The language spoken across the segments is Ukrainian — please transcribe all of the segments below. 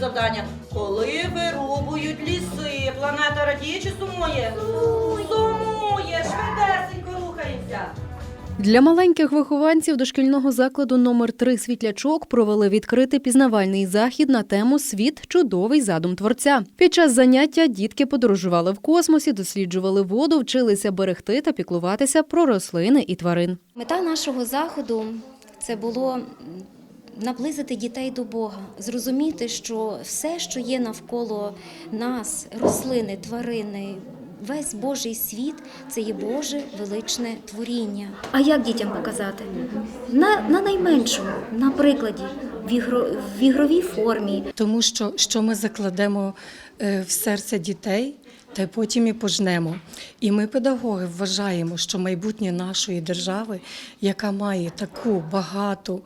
завдання. Коли вирубують ліси, планета радіє чи сумує? Сумує, швидесенько рухаємося. Для маленьких вихованців дошкільного закладу номер 3 Світлячок провели відкритий пізнавальний захід на тему Світ чудовий задум творця. Під час заняття дітки подорожували в космосі, досліджували воду, вчилися берегти та піклуватися про рослини і тварин. Мета нашого заходу це було наблизити дітей до Бога, зрозуміти, що все, що є навколо нас, рослини, тварини. Весь Божий світ це є Боже величне творіння. А як дітям показати? На, на найменшому, на прикладі, в, ігро, в ігровій формі, тому що, що ми закладемо е, в серце дітей, та й потім і пожнемо. І ми, педагоги, вважаємо, що майбутнє нашої держави, яка має таку багату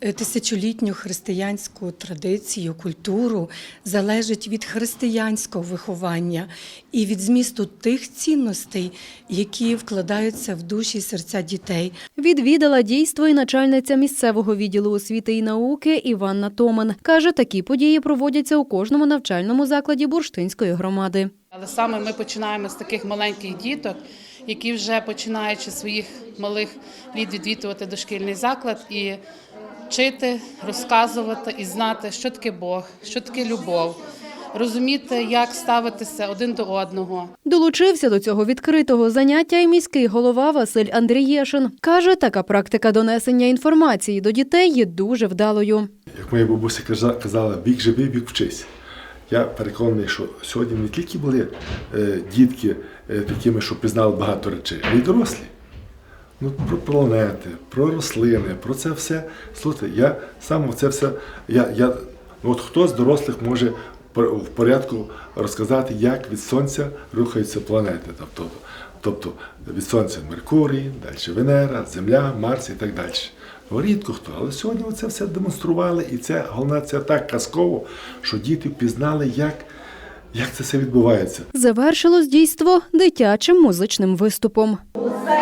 е, тисячолітню християнську традицію, культуру, залежить від християнського виховання і від змісту тих цінностей, які вкладаються в душі і серця дітей. Відвідала дійство і начальниця місцевого відділу освіти і науки Іванна Томен. Каже, такі події проводяться у кожному навчальному закладі Бурштинської громади. Але саме ми починаємо з таких маленьких діток, які вже починаючи своїх малих літ відвідувати дошкільний заклад і вчити, розказувати і знати, що таке Бог, що таке любов, розуміти, як ставитися один до одного. Долучився до цього відкритого заняття і міський голова Василь Андрієшин. Каже, така практика донесення інформації до дітей є дуже вдалою. Як моя бабуся каза- казала, вік живи, вік вчись. Я переконаний, що сьогодні не тільки були е, дітки е, такими, що пізнали багато речей, а й дорослі. Ну, про планети, про рослини, про це все. Слухайте, я сам це все. Я, я, ну, от хто з дорослих може в порядку розказати, як від Сонця рухаються планети. Тобто, тобто від Сонця Меркурій, далі Венера, Земля, Марс і так далі. Ну, рідко хто, але сьогодні це все демонстрували, і це головне, це так казково, що діти пізнали, як, як це все відбувається. Завершилось дійство дитячим музичним виступом. Усе